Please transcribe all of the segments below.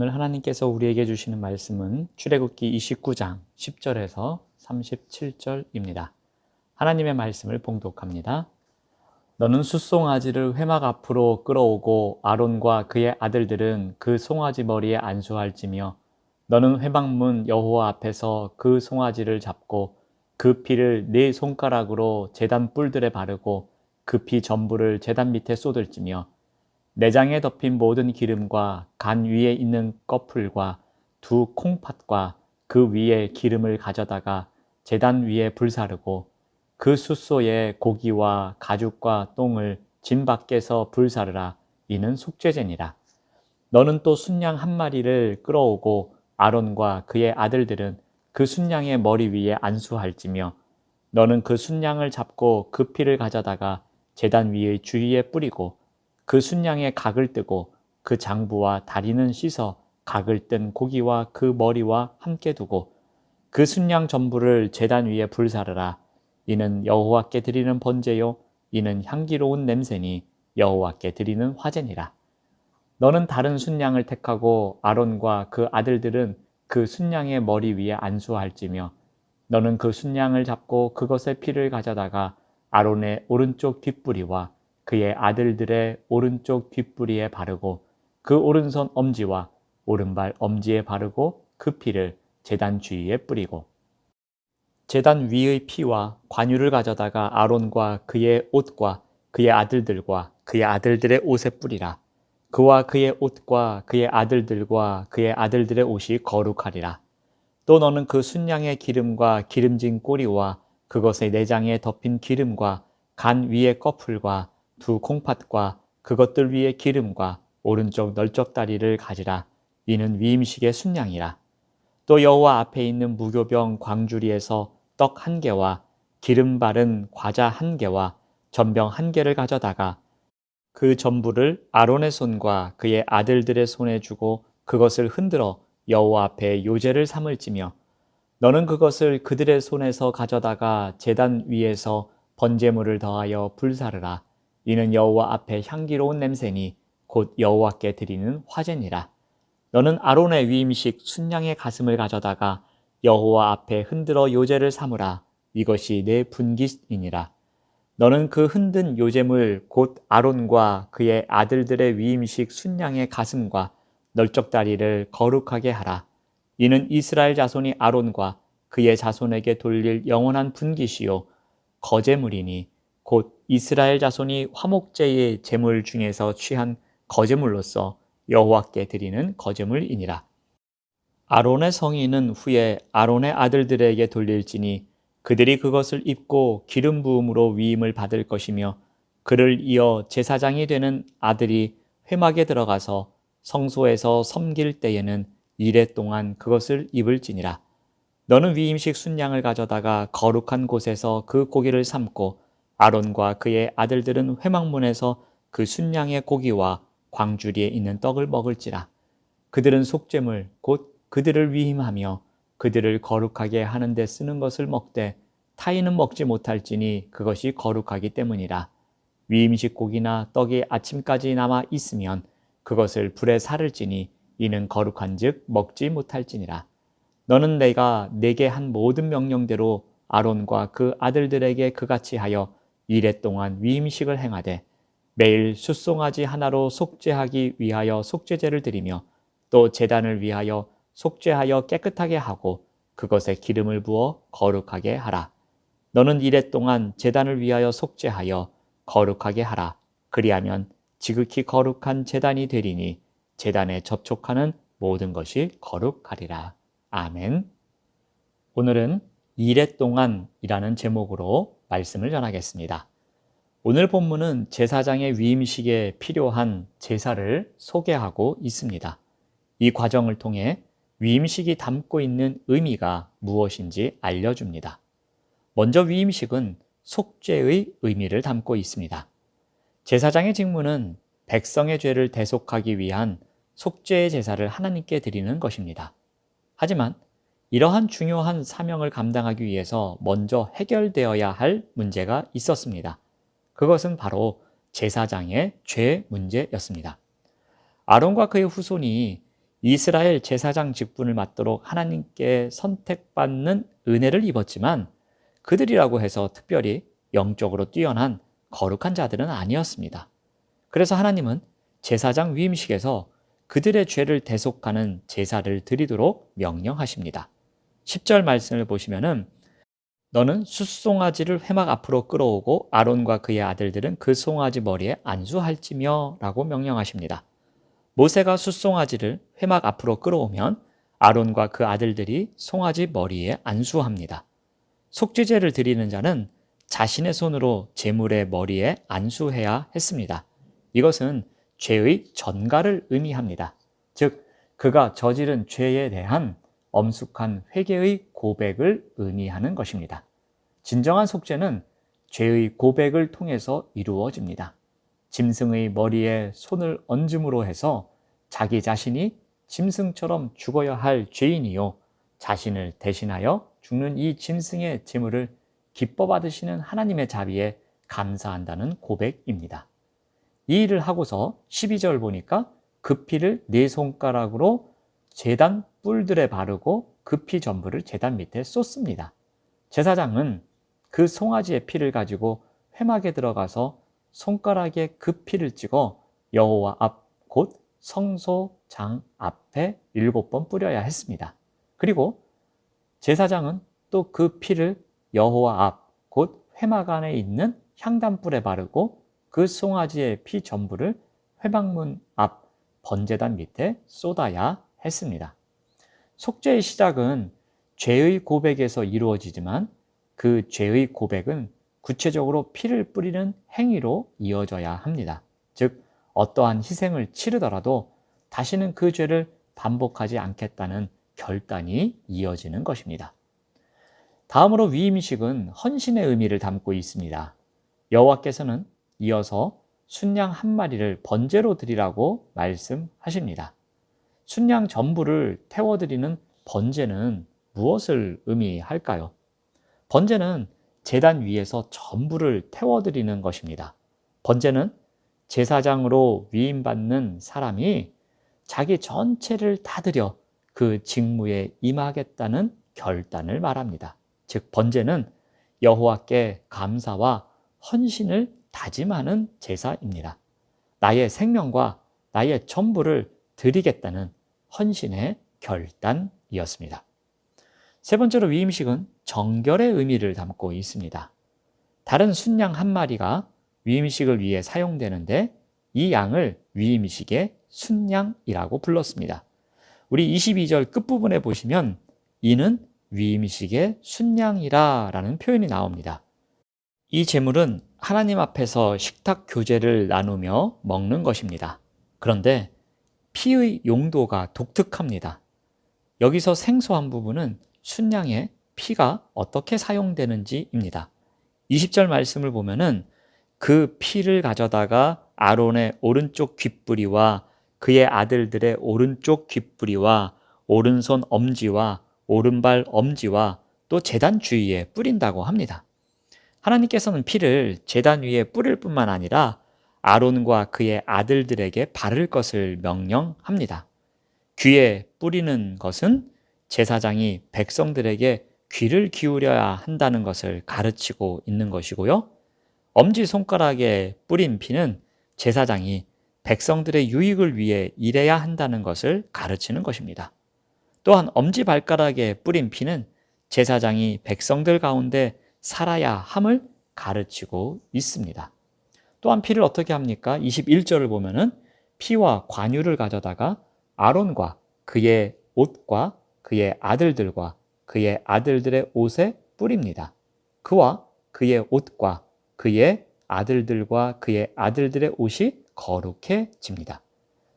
오늘 하나님께서 우리에게 주시는 말씀은 출애굽기 29장 10절에서 37절입니다. 하나님의 말씀을 봉독합니다. 너는 숫송아지를 회막 앞으로 끌어오고 아론과 그의 아들들은 그 송아지 머리에 안수할지며 너는 회막문 여호와 앞에서 그 송아지를 잡고 그 피를 네 손가락으로 제단 뿔들에 바르고 그 피 전부를 제단 밑에 쏟을지며 내장에 덮인 모든 기름과 간 위에 있는 꺼풀과 두 콩팥과 그 위에 기름을 가져다가 제단 위에 불사르고 그 숫소에 고기와 가죽과 똥을 진 밖에서 불사르라. 이는 속죄제니라. 너는 또 순양 한 마리를 끌어오고 아론과 그의 아들들은 그 순양의 머리 위에 안수할지며 너는 그 순양을 잡고 그 피를 가져다가 제단 위의 주위에 뿌리고 그 순양의 각을 뜨고 그 장부와 다리는 씻어 각을 뜬 고기와 그 머리와 함께 두고 그 순양 전부를 제단 위에 불사르라. 이는 여호와께 드리는 번제요. 이는 향기로운 냄새니 여호와께 드리는 화제니라. 너는 다른 순양을 택하고 아론과 그 아들들은 그 순양의 머리 위에 안수할지며 너는 그 순양을 잡고 그것의 피를 가져다가 아론의 오른쪽 뒷부리와 그의 아들들의 오른쪽 뒷부리에 바르고 그 오른손 엄지와 오른발 엄지에 바르고 그 피를 제단 주위에 뿌리고 제단 위의 피와 관유를 가져다가 아론과 그의 옷과 그의 아들들과 그의 아들들의 옷에 뿌리라. 그와 그의 옷과 그의 아들들과 그의 아들들의 옷이 거룩하리라. 또 너는 그 순양의 기름과 기름진 꼬리와 그것의 내장에 덮인 기름과 간 위의 꺼풀과 두 콩팥과 그것들 위에 기름과 오른쪽 널쩍 다리를 가지라. 이는 위임식의 순양이라. 또 여호와 앞에 있는 무교병 광주리에서 떡 한 개와 기름 바른 과자 한 개와 전병 한 개를 가져다가 그 전부를 아론의 손과 그의 아들들의 손에 주고 그것을 흔들어 여호와 앞에 요제를 삼을지며 너는 그것을 그들의 손에서 가져다가 제단 위에서 번제물을 더하여 불사르라 이는 여호와 앞에 향기로운 냄새니 곧 여호와께 드리는 화제니라. 너는 아론의 위임식 순양의 가슴을 가져다가 여호와 앞에 흔들어 요제를 삼으라. 이것이 내 분깃이니라. 너는 그 흔든 요제물 곧 아론과 그의 아들들의 위임식 순양의 가슴과 널쩍다리를 거룩하게 하라. 이는 이스라엘 자손이 아론과 그의 자손에게 돌릴 영원한 분깃이요 거제물이니 곧 이스라엘 자손이 화목제의 제물 중에서 취한 거제물로서 여호와께 드리는 거제물이니라. 아론의 성인은 후에 아론의 아들들에게 돌릴지니 그들이 그것을 입고 기름 부음으로 위임을 받을 것이며 그를 이어 제사장이 되는 아들이 회막에 들어가서 성소에서 섬길 때에는 이래 동안 그것을 입을지니라. 너는 위임식 순양을 가져다가 거룩한 곳에서 그 고기를 삶고 아론과 그의 아들들은 회막문에서 그 순양의 고기와 광주리에 있는 떡을 먹을지라. 그들은 속죄물 곧 그들을 위임하며 그들을 거룩하게 하는 데 쓰는 것을 먹되 타인은 먹지 못할지니 그것이 거룩하기 때문이라. 위임식 고기나 떡이 아침까지 남아 있으면 그것을 불에 사를지니 이는 거룩한즉 먹지 못할지니라. 너는 내가 내게 한 모든 명령대로 아론과 그 아들들에게 그같이 하여 이래 동안 위임식을 행하되 매일 숫송아지 하나로 속죄하기 위하여 속죄제를 드리며 또 제단을 위하여 속죄하여 깨끗하게 하고 그것에 기름을 부어 거룩하게 하라. 너는 이래 동안 제단을 위하여 속죄하여 거룩하게 하라. 그리하면 지극히 거룩한 제단이 되리니 제단에 접촉하는 모든 것이 거룩하리라. 아멘. 오늘은 이래 동안이라는 제목으로 말씀을 전하겠습니다. 오늘 본문은 제사장의 위임식에 필요한 제사를 소개하고 있습니다. 이 과정을 통해 위임식이 담고 있는 의미가 무엇인지 알려줍니다. 먼저 위임식은 속죄의 의미를 담고 있습니다. 제사장의 직무는 백성의 죄를 대속하기 위한 속죄의 제사를 하나님께 드리는 것입니다. 하지만 이러한 중요한 사명을 감당하기 위해서 먼저 해결되어야 할 문제가 있었습니다. 그것은 바로 제사장의 죄 문제였습니다. 아론과 그의 후손이 이스라엘 제사장 직분을 맡도록 하나님께 선택받는 은혜를 입었지만 그들이라고 해서 특별히 영적으로 뛰어난 거룩한 자들은 아니었습니다. 그래서 하나님은 제사장 위임식에서 그들의 죄를 대속하는 제사를 드리도록 명령하십니다. 10절 말씀을 보시면은 너는 숫송아지를 회막 앞으로 끌어오고 아론과 그의 아들들은 그 송아지 머리에 안수할지며 라고 명령하십니다. 모세가 숫송아지를 회막 앞으로 끌어오면 아론과 그 아들들이 송아지 머리에 안수합니다. 속죄제를 드리는 자는 자신의 손으로 제물의 머리에 안수해야 했습니다. 이것은 죄의 전가를 의미합니다. 즉, 그가 저지른 죄에 대한 엄숙한 회개의 고백을 의미하는 것입니다. 진정한 속죄는 죄의 고백을 통해서 이루어집니다. 짐승의 머리에 손을 얹음으로 해서 자기 자신이 짐승처럼 죽어야 할 죄인이요. 자신을 대신하여 죽는 이 짐승의 제물을 기뻐 받으시는 하나님의 자비에 감사한다는 고백입니다. 이 일을 하고서 12절 보니까 그 피를 네 손가락으로 재단 뿔들에 바르고 그 피 전부를 재단 밑에 쏟습니다. 제사장은 그 송아지의 피를 가지고 회막에 들어가서 손가락에 그 피를 찍어 여호와 앞 곧 성소장 앞에 일곱 번 뿌려야 했습니다. 그리고 제사장은 또 그 피를 여호와 앞 곧 회막 안에 있는 향단불에 바르고 그 송아지의 피 전부를 회막문 앞 번제단 밑에 쏟아야 했습니다. 속죄의 시작은 죄의 고백에서 이루어지지만 그 죄의 고백은 구체적으로 피를 뿌리는 행위로 이어져야 합니다. 즉, 어떠한 희생을 치르더라도 다시는 그 죄를 반복하지 않겠다는 결단이 이어지는 것입니다. 다음으로 위임식은 헌신의 의미를 담고 있습니다. 여호와께서는 이어서 순양 한 마리를 번제로 드리라고 말씀하십니다. 순양 전부를 태워드리는 번제는 무엇을 의미할까요? 번제는 재단 위에서 전부를 태워드리는 것입니다. 번제는 제사장으로 위임받는 사람이 자기 전체를 다 드려 그 직무에 임하겠다는 결단을 말합니다. 즉 번제는 여호와께 감사와 헌신을 다짐하는 제사입니다. 나의 생명과 나의 전부를 드리겠다는 헌신의 결단이었습니다. 세 번째로 위임식은 정결의 의미를 담고 있습니다. 다른 순양 한 마리가 위임식을 위해 사용되는데 이 양을 위임식의 순양이라고 불렀습니다. 우리 22절 끝부분에 보시면 이는 위임식의 순양이라 라는 표현이 나옵니다. 이 제물은 하나님 앞에서 식탁 교제를 나누며 먹는 것입니다. 그런데 피의 용도가 독특합니다. 여기서 생소한 부분은 순양의 피가 어떻게 사용되는지입니다. 20절 말씀을 보면은 그 피를 가져다가 아론의 오른쪽 귓뿌리와 그의 아들들의 오른쪽 귓뿌리와 오른손 엄지와 오른발 엄지와 또 재단 주위에 뿌린다고 합니다. 하나님께서는 피를 재단 위에 뿌릴 뿐만 아니라 아론과 그의 아들들에게 바를 것을 명령합니다. 귀에 뿌리는 것은 제사장이 백성들에게 귀를 기울여야 한다는 것을 가르치고 있는 것이고요. 엄지 손가락에 뿌린 피는 제사장이 백성들의 유익을 위해 일해야 한다는 것을 가르치는 것입니다. 또한 엄지 발가락에 뿌린 피는 제사장이 백성들 가운데 살아야 함을 가르치고 있습니다. 또한 피를 어떻게 합니까? 21절을 보면은 피와 관유를 가져다가 아론과 그의 옷과 그의 아들들과 그의 아들들의 옷에 뿌립니다. 그와 그의 옷과 그의 아들들과 그의 아들들의 옷이 거룩해집니다.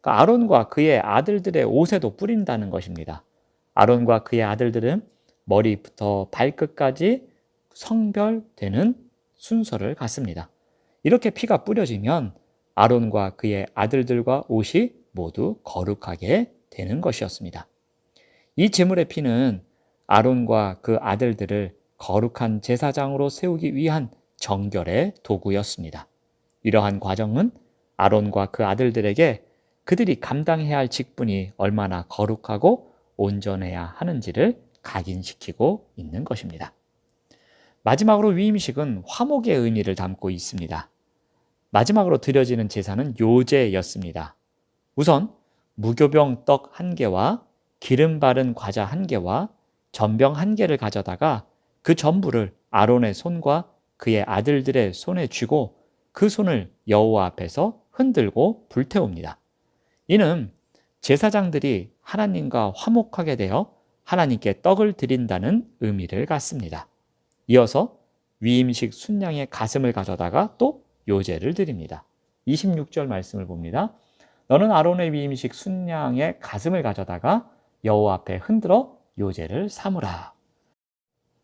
그러니까 아론과 그의 아들들의 옷에도 뿌린다는 것입니다. 아론과 그의 아들들은 머리부터 발끝까지 성별되는 순서를 갖습니다. 이렇게 피가 뿌려지면 아론과 그의 아들들과 옷이 모두 거룩하게 되는 것이었습니다. 이 제물의 피는 아론과 그 아들들을 거룩한 제사장으로 세우기 위한 정결의 도구였습니다. 이러한 과정은 아론과 그 아들들에게 그들이 감당해야 할 직분이 얼마나 거룩하고 온전해야 하는지를 각인시키고 있는 것입니다. 마지막으로 위임식은 화목의 의미를 담고 있습니다. 마지막으로 드려지는 제사는 요제였습니다. 우선 무교병 떡 한 개와 기름 바른 과자 한 개와 전병 한 개를 가져다가 그 전부를 아론의 손과 그의 아들들의 손에 쥐고 그 손을 여호와 앞에서 흔들고 불태웁니다. 이는 제사장들이 하나님과 화목하게 되어 하나님께 떡을 드린다는 의미를 갖습니다. 이어서 위임식 순양의 가슴을 가져다가 또 요제를 드립니다. 26절 말씀을 봅니다. 너는 아론의 위임식 순양의 가슴을 가져다가 여호와 앞에 흔들어 요제를 삼으라.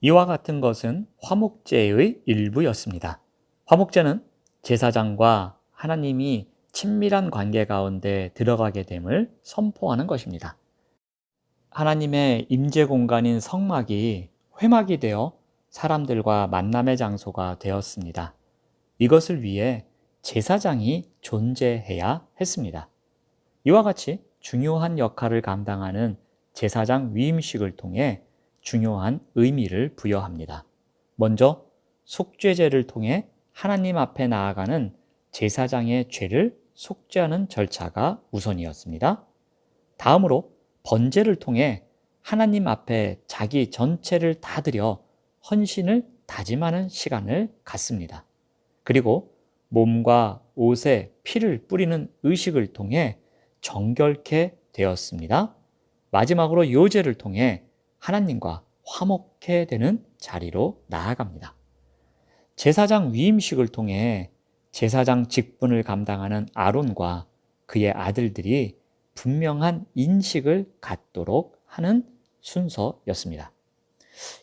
이와 같은 것은 화목제의 일부였습니다. 화목제는 제사장과 하나님이 친밀한 관계 가운데 들어가게 됨을 선포하는 것입니다. 하나님의 임재 공간인 성막이 회막이 되어 사람들과 만남의 장소가 되었습니다. 이것을 위해 제사장이 존재해야 했습니다. 이와 같이 중요한 역할을 감당하는 제사장 위임식을 통해 중요한 의미를 부여합니다. 먼저 속죄제를 통해 하나님 앞에 나아가는 제사장의 죄를 속죄하는 절차가 우선이었습니다. 다음으로 번제를 통해 하나님 앞에 자기 전체를 다 드려 헌신을 다짐하는 시간을 갖습니다. 그리고 몸과 옷에 피를 뿌리는 의식을 통해 정결케 되었습니다. 마지막으로 요제를 통해 하나님과 화목해 되는 자리로 나아갑니다. 제사장 위임식을 통해 제사장 직분을 감당하는 아론과 그의 아들들이 분명한 인식을 갖도록 하는 순서였습니다.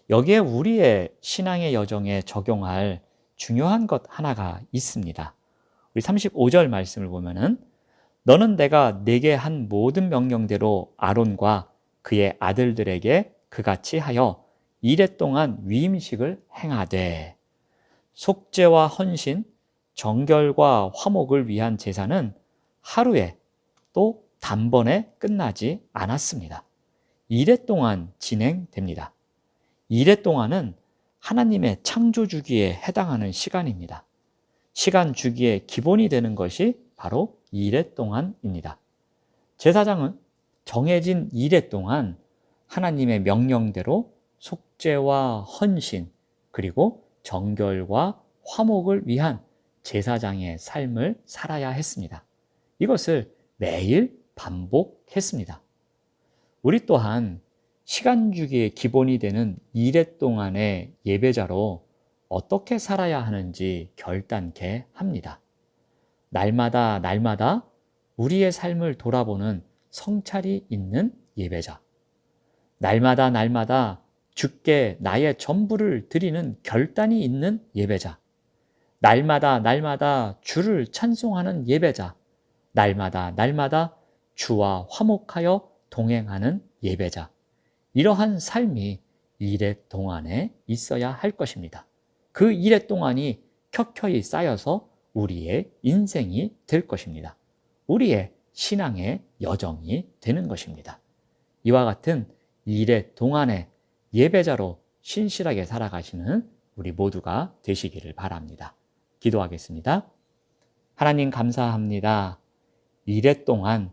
여기에 우리의 신앙의 여정에 적용할 중요한 것 하나가 있습니다. 우리 35절 말씀을 보면은 너는 내가 내게 한 모든 명령대로 아론과 그의 아들들에게 그같이 하여 이래 동안 위임식을 행하되 속죄와 헌신, 정결과 화목을 위한 제사는 하루에 또 단번에 끝나지 않았습니다. 이래 동안 진행됩니다. 이래 동안은 하나님의 창조 주기에 해당하는 시간입니다. 시간 주기의 기본이 되는 것이 바로 이래 동안입니다. 제사장은 정해진 이래 동안 하나님의 명령대로 속죄와 헌신 그리고 정결과 화목을 위한 제사장의 삶을 살아야 했습니다. 이것을 매일 반복했습니다. 우리 또한 시간 주기의 기본이 되는 이래 동안의 예배자로 어떻게 살아야 하는지 결단케 합니다. 날마다 날마다 우리의 삶을 돌아보는 성찰이 있는 예배자. 날마다 날마다 주께 나의 전부를 드리는 결단이 있는 예배자. 날마다 날마다 주를 찬송하는 예배자. 날마다 날마다 주와 화목하여 동행하는 예배자. 이러한 삶이 이래 동안에 있어야 할 것입니다. 그 이래 동안이 켜켜이 쌓여서 우리의 인생이 될 것입니다. 우리의 신앙의 여정이 되는 것입니다. 이와 같은 이래 동안에 예배자로 신실하게 살아가시는 우리 모두가 되시기를 바랍니다. 기도하겠습니다. 하나님 감사합니다. 이래 동안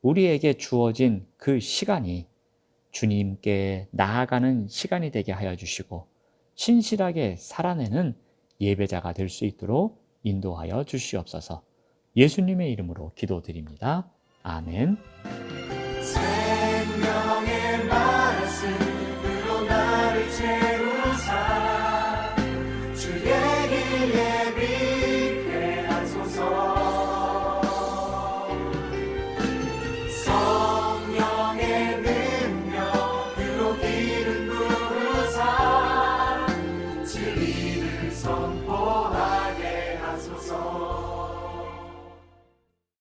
우리에게 주어진 그 시간이 주님께 나아가는 시간이 되게 하여 주시고 신실하게 살아내는 예배자가 될 수 있도록 인도하여 주시옵소서. 예수님의 이름으로 기도드립니다. 아멘.